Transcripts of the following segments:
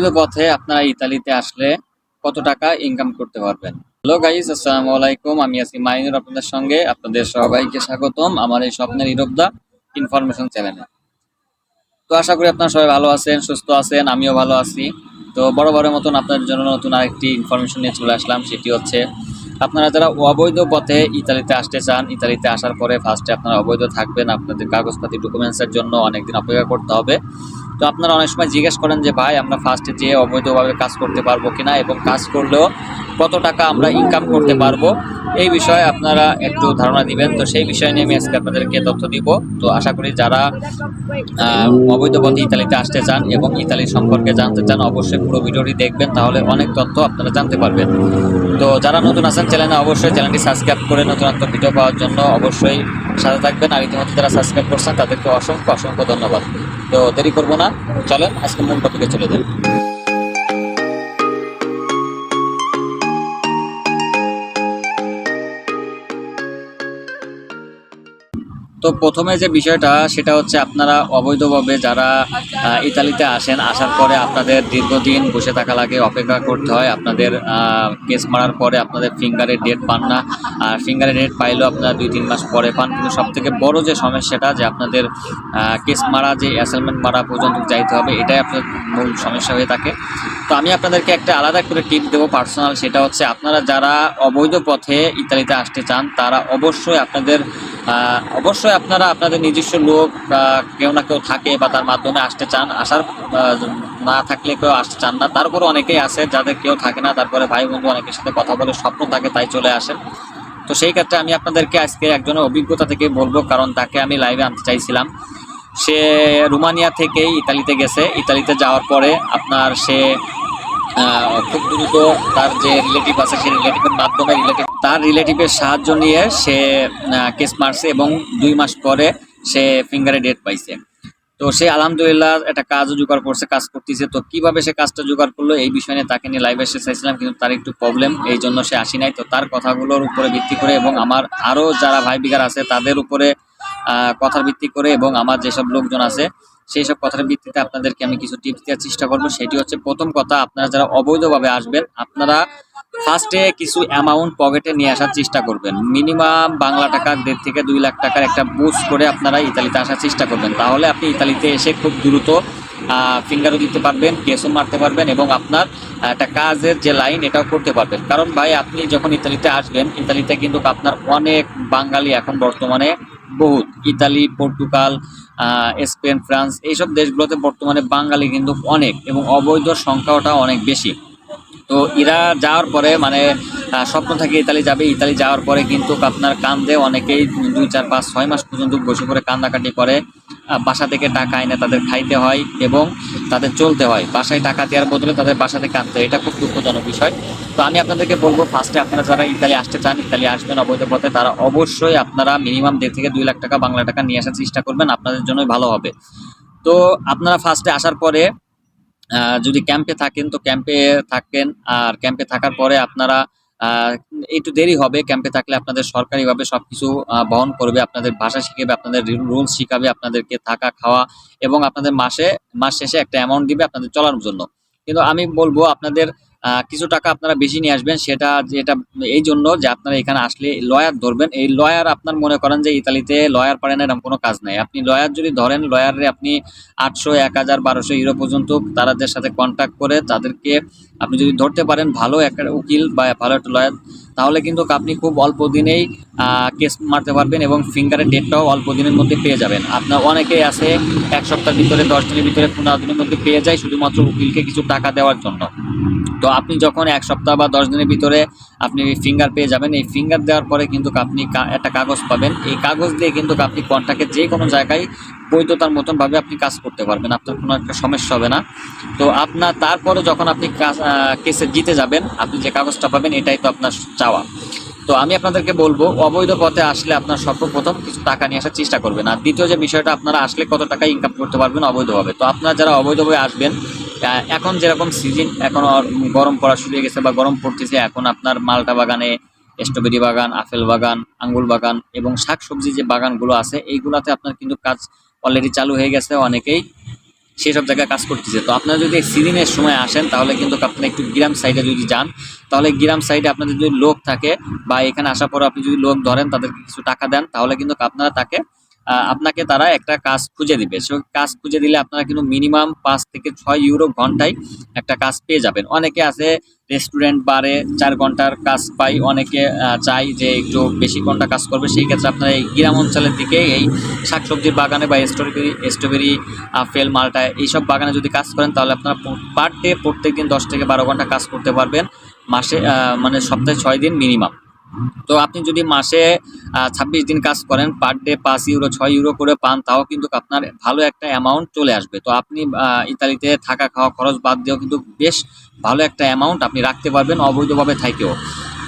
অবৈধ পথে আপনারা ইতালিতে আসলে কত টাকা ইনকাম করতে পারবেন? হ্যালো গাইস আসসালামু আলাইকুম। আমি আছি মাইনুর আপনাদের সঙ্গে। আপনাদের সবাইকে স্বাগতম আমার এই স্বপ্নের ইরবদা ইনফরমেশন চ্যানেলে তো আশা করি আপনারা সবাই ভালো আছেন, সুস্থ আছেন, আমিও ভালো আছি। তো বড় বড় মতন আপনাদের জন্য নতুন আরেকটি ইনফরমেশন নিয়ে চলে আসলাম, সেটি হচ্ছে আপনারা যারা অবৈধ পথে ইতালিতে আসতে চান, ইতালিতে আসার পরে ফার্স্টে আপনারা অবৈধ থাকবেন। আপনাদের কাগজপাতি ডকুমেন্টসের জন্য অনেকদিন অপেক্ষা করতে হবে। তো আপনারা অনেক সময় জিজ্ঞেস করেন যে, ভাই, আমরা ফার্স্টে যেয়ে অবৈধভাবে কাজ করতে পারব কিনা এবং কাজ করলেও কত টাকা আমরা ইনকাম করতে পারব? এই বিষয়ে আপনারা একটু ধারণা দিবেন। তো সেই বিষয় নিয়ে আমি আজকে আপনাদেরকে তথ্য দিব। তো আশা করি যারা অবৈধ পথে ইতালিতে আসতে চান এবং ইতালি সম্পর্কে জানতে চান, অবশ্যই পুরো ভিডিওটি দেখবেন। তাহলে অনেক তথ্য আপনারা জানতে পারবেন। তো যারা নতুন আছেন চ্যানেলে অবশ্যই চ্যানেলটি সাবস্ক্রাইব করে নতুন নতুন ভিডিও পাওয়ার জন্য অবশ্যই সাথে থাকবেন। আর ইতিমধ্যে যারা সাবস্ক্রাইব করছেন তাদেরকে অসংখ্য অসংখ্য ধন্যবাদ। তো দেরি করব না। চলেন আজকে মূল টপিকে চলে যাই। তো প্রথমে যে বিষয়টা, সেটা হচ্ছে আপনারা অবৈধভাবে যারা ইতালিতে আসেন, আসার পরে আপনাদের দীর্ঘদিন বসে থাকা লাগে, অপেক্ষা করতে হয়, আপনাদের কেস মারার পরে আপনাদের ফিঙ্গারের ডেট পান না। আর ফিঙ্গারের ডেট পাইলেও আপনারা দুই, তিন মাস পরে পান। কিন্তু সব থেকে বড় যে সমস্যাটা, যে আপনাদের কেস মারা, যে অ্যাসাইনমেন্ট মারা পর্যন্ত যাইতে হবে, এটাই আপনার মূল সমস্যা হয়ে থাকে। তো আমি আপনাদেরকে একটা আলাদা করে টিপ দেবো পার্সোনাল সেটা হচ্ছে আপনারা যারা অবৈধ পথে ইতালিতে আসতে চান, তারা অবশ্যই আপনাদের অবশ্যই আপনারা আপনাদের নিজস্ব লোক কেউ না কেউ থাকে বা তার মাধ্যমে আসতে চান। আসার না থাকলে কেউ আসতে চান না। তারপরে অনেকেই আছে যাদের কেউ থাকে না, তারপরে ভাই বন্ধু অনেকের সাথে কথা বলে স্বপ্ন থাকে, তাই চলে আসেন। তো সেই ক্ষেত্রে আমি আপনাদেরকে আজকে একজনের অভিজ্ঞতা থেকে বলব, কারণ তাকে আমি লাইভে আনতে চাইছিলাম। সে রুমানিয়া থেকেই ইতালিতে গেছে। ইতালিতে যাওয়ার পরে আপনার সে খুব দ্রুত তার যে রিলেটিভ আছে, সেই রিলেটিভের মাধ্যমে রিলেটিভ তার রিলেটিভের সাহায্য নিয়ে সে কেস মারছে এবং দুই মাস পরে সে ফিঙ্গারে ডেট পাইছে। তো সে আলহামদুলিল্লাহ একটা কাজও জোগাড় করছে, কাজ করতেছে। তো কীভাবে সে কাজটা জোগাড় করল এই বিষয় নিয়ে তাকে নিয়ে লাইভে এসে চাইছিলাম, কিন্তু তার একটু প্রবলেম এই জন্য সে আসি নাই। তো তার কথাগুলোর উপরে ভিত্তি করে এবং আমার আরও যারা ভাই বিগার আছে, তাদের উপরে কথার ভিত্তি করে এবং আমার যেসব লোকজন আছে সেই সব কথার ভিত্তিতে আপনাদেরকে আমি কিছু টিপস দেওয়ার চেষ্টা করব। সেটি হচ্ছে প্রথম কথা, আপনারা যারা অবৈধভাবে আসবেন, আপনারা ফার্স্টে কিছু অ্যামাউন্ট পকেটে নিয়ে আসার চেষ্টা করবেন। মিনিমাম বাংলা টাকা দেড় থেকে দুই লাখ টাকার একটা বুস করে আপনারা ইতালিতে আসার চেষ্টা করবেন। তাহলে আপনি ইতালিতে এসে খুব দ্রুত ফিঙ্গারও দিতে পারবেন কেসও মারতে পারবেন এবং আপনার একটা কাজের যে লাইন এটাও করতে পারবেন। কারণ ভাই, আপনি যখন ইতালিতে আসবেন, ইতালিতে কিন্তু আপনার অনেক বাঙালি এখন বর্তমানে বহুত। ইতালি, পর্তুগাল স্পেন, ফ্রান্স, এইসব দেশগুলোতে বর্তমানে বাঙালি কিন্তু অনেক এবং অবৈধ সংখ্যাটা অনেক বেশি। তো এরা যাওয়ার পরে মানে স্বপ্ন থাকে ইতালি যাবে, ইতালি যাওয়ার পরে কিন্তু আপনার কান্দে অনেকেই দুই, চার, পাঁচ, ছয় মাস পর্যন্ত বসে করে কান্দাকাটি করে। বাসা থেকে টাকা এনে তাদের খাইতে হয় এবং তাদের চলতে হয়। বাসায় টাকা দেওয়ার বদলে তাদের বাসা থেকে আনতে হয়। এটা খুব দুঃখজনক বিষয়। তো আমি আপনাদেরকে বলব ফার্স্টে আপনারা যারা ইতালি আসতে চান, ইতালি আসবেন অবৈধ পথে, তারা অবশ্যই আপনারা মিনিমাম দেড় থেকে দুই লাখ টাকা, বাংলা টাকা নিয়ে আসার চেষ্টা করবেন। আপনাদের জন্যই ভালো হবে। তো আপনারা ফার্স্টে আসার পরে যদি ক্যাম্পে থাকেন, তো ক্যাম্পে থাকেন। আর ক্যাম্পে থাকার পরে আপনারা একটু দেরি হবে ক্যাম্পে থাকলে আপনাদের সরকারিভাবে সব কিছু বহন করবে, আপনাদের ভাষা শিখাবে, আপনাদের রুলস শিখাবে, আপনাদেরকে থাকা, খাওয়া এবং আপনাদের মাসে, মাস শেষে একটা অ্যামাউন্ট দিবে আপনাদের চলার জন্য। কিন্তু আমি বলব, আপনাদের কিছু টাকা আপনারা বেশি নিয়ে আসবেন, সেটা যেটা এই জন্য যে আপনারা এখানে আসলে লয়ার ধরবেন। এই লয়ার আপনার মনে করেন যে ইতালিতে লয়ার পারেন এরকম কোনো কাজ নাই। আপনি লয়ার যদি ধরেন, লয়ারে আপনি আটশো, এক হাজার, বারোশো ইউরো পর্যন্ত তাদের সাথে কন্ট্যাক্ট করে তাদেরকে আপনি যদি ধরতে পারেন, ভালো একটা উকিল বা ভালো একটা লয়ার তাহলে কিন্তু আপনি খুব অল্প দিনেই কেস মারতে পারবেন এবং ফিঙ্গারের ডেটটাও অল্প দিনের মধ্যে পেয়ে যাবেন। আপনার অনেকেই আছে, এক সপ্তাহের ভিতরে, দশ দিনের ভিতরে, পনেরো দিনের মধ্যে পেয়ে যায় শুধুমাত্র উকিলকে কিছু টাকা দেওয়ার জন্য। তো আপনি যখন এক সপ্তাহ বা দশ দিনের ভিতরে আপনি ফিঙ্গার পেয়ে যাবেন। এই ফিঙ্গার দেওয়ার পরে কিন্তু আপনি একটা কাগজ পাবেন। এই কাগজ দিয়ে কিন্তু আপনি কন্ট্রাক্টের যে কোনো জায়গায় বৈধতার মতনভাবে আপনি কাজ করতে পারবেন। আপনার কোনো একটা সমস্যা হবে না। তো আপনার তারপরে যখন আপনি কেসে জিতে যাবেন, আপনি যে কাগজটা পাবেন, এটাই তো আপনার চাওয়া। তো আমি আপনাদেরকে বলব, অবৈধ পথে আসলে আপনার সর্বপ্রথম কিছু টাকা নিয়ে আসার চেষ্টা করবেন। আর দ্বিতীয় যে বিষয়টা, আপনারা আসলে কত টাকা ইনকাম করতে পারবেন অবৈধভাবে। তো আপনারা যারা অবৈধভাবে আসবেন এখন যেরকম সিজন এখন গরম পড়া শুরু হয়ে গেছে বা গরম পড়তেছে, এখন আপনার মালটা বাগানে স্ট্রবেরি বাগান, আপেল বাগান, আঙ্গুর বাগান এবং শাকসবজি যে বাগানগুলো আছে, এইগুলাতে আপনার কিন্তু কাজ অলরেডি চালু হয়ে গেছে অনেকেই। সেই সব জায়গায় কাজ করতেছে। তো আপনারা যদি সিজনের সময় আসেন, তাহলে কিন্তু আপনারা একটু গ্রাম সাইডে যদি যান, তাহলে গ্রাম সাইডে আপনাদের যদি লোক থাকে বা এখানে আসার পর আপনি যদি লোক ধরেন, তাদেরকে কিছু টাকা দেন, তাহলে কিন্তু আপনারা তাকে আপনাকে তারা একটা কাজ খুঁজে দিবে। সে কাজ খুঁজে দিলে আপনারা কিন্তু মিনিমাম পাঁচ থেকে ছয় ইউরো ঘন্টায় একটা কাজ পেয়ে যাবেন। অনেকে আছে রেস্টুরেন্ট, বারে চার ঘণ্টার কাজ পাই, অনেকে চাই যে একটু বেশি ঘণ্টা কাজ করবে। সেই ক্ষেত্রে আপনারা এই গ্রাম অঞ্চলের দিকে এই শাকসবজির বাগানে বা স্ট্রবেরি স্ট্রবেরি আপেল মালটা এইসব বাগানে যদি কাজ করেন, তাহলে আপনারা পার ডে প্রত্যেক দিন দশ থেকে বারো ঘণ্টা কাজ করতে পারবেন। মাসে মানে সপ্তাহে ছয় দিন মিনিমাম। তো আপনি যদি মাসে ছাব্বিশ দিন কাজ করেন পার ডে পাঁচ ইউরো ছয় ইউরো করে পান, তাও কিন্তু আপনার ভালো একটা অ্যামাউন্ট চলে আসবে। তো আপনি ইতালিতে থাকা খাওয়া খরচ বাদ দিয়েও কিন্তু বেশ ভালো একটা অ্যামাউন্ট আপনি রাখতে পারবেন অবৈধভাবে থাকেও।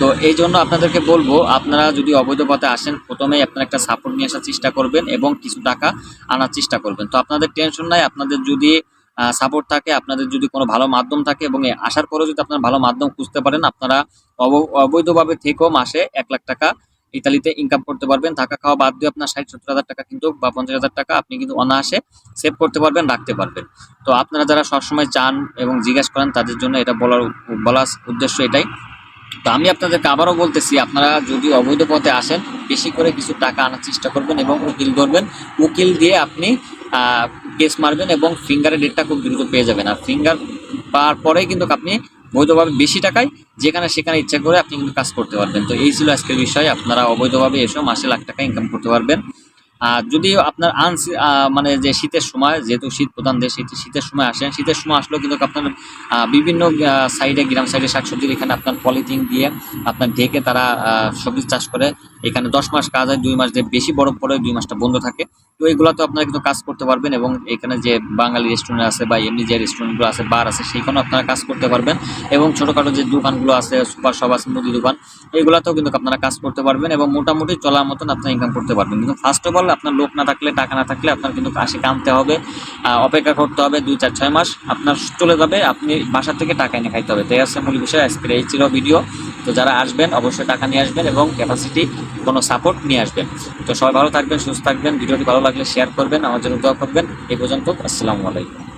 তো এই জন্য আপনাদেরকে বলব, আপনারা যদি অবৈধ পথে আসেন, প্রথমেই আপনারা একটা সাপোর্ট নিয়ে আসার চেষ্টা করবেন এবং কিছু টাকা আনার চেষ্টা করবেন। তো আপনাদের টেনশন নাই, আপনাদের যদি সাপোর্ট থাকে, আপনাদের যদি কোনো ভালো মাধ্যম থাকে এবং আসার পরেও যদি আপনারা ভালো মাধ্যম খুঁজতে পারেন, আপনারা অব- অবৈধভাবে থেকেও মাসে এক লাখ টাকা ইতালিতে ইনকাম করতে পারবেন। থাকা খাওয়া বাদ দিয়ে আপনার ষাট, সত্তর হাজার টাকা কিন্তু বা পঞ্চাশ হাজার টাকা আপনি কিন্তু অনায়াসে সেভ করতে পারবেন, রাখতে পারবেন। তো আপনারা যারা সবসময় চান এবং জিজ্ঞেস করেন, তাদের জন্য এটা বলার বলার উদ্দেশ্য এটাই। তো আমি আপনাদেরকে আবারও বলতেছি, আপনারা যদি অবৈধ পথে আসেন, বেশি করে কিছু টাকা আনার চেষ্টা করবেন এবং উকিল ধরবেন। উকিল দিয়ে আপনি কেস মারবেন এবং ফিঙ্গারের ডেটটা খুব দ্রুত পেয়ে যাবেন। আর ফিঙ্গার পাওয়ার পরেই কিন্তু আপনি বৈধভাবে বেশি টাকায় যেখানে সেখানে ইচ্ছা করে আপনি কিন্তু কাজ করতে পারবেন। তো এই ছিল আজকের বিষয়। আপনারা অবৈধভাবে এসেও মাসে লাখ টাকা ইনকাম করতে পারবেন। আর যদি আপনার আন মানে যে শীতের সময়, যেহেতু শীত প্রধান দেশ, শীত- শীতের সময় আসেন, শীতের সময় আসলেও কিন্তু আপনার বিভিন্ন সাইডে, গ্রাম সাইডে শাকসবজির এখানে আপনার পলিথিন দিয়ে আপনার ঢেকে তারা সবজি চাষ করে। এখানে দশ মাস কাজ হয়, দুই মাস বেশি বরফ পড়ে, দুই মাসটা বন্ধ থাকে। তো এইগুলোতে আপনারা কিন্তু কাজ করতে পারবেন এবং এখানে যে বাঙালি রেস্টুরেন্ট আছে বা এমনি যে রেস্টুরেন্টগুলো আছে বার আছে, সেইখানেও আপনারা কাজ করতে পারবেন। এবং ছোটোখাটো যে দোকানগুলো আছে, সুপার শপ আছে, মুদি দোকান এইগুলোতেও কিন্তু আপনারা কাজ করতে পারবেন এবং মোটামুটি চলার মতন আপনারা ইনকাম করতে পারবেন। কিন্তু ফার্স্ট অফ অল আপনার লোক না থাকলে, টাকা না থাকলে আপনার কিন্তু আসে কামতে হবে অপেক্ষা করতে হবে দুই চার ছয় মাস। আপনার চলে যাবে, আপনি বাসা থেকে টাকা এনে খাইতে হবে। তাই আছে মূল বিষয়, আজকের এই ছিল ভিডিও তো যারা আসবেন, অবশ্যই টাকা নিয়ে আসবেন এবং ক্যাপাসিটি কোনো সাপোর্ট নিয়ে আসবেন। তো সবাই ভালো থাকবেন, সুস্থ থাকবেন। ভিডিওটি ভালো লাগলে শেয়ার করবেন, আমার জন্য দোয়া করবেন। এই পর্যন্ত, আসসালামু আলাইকুম।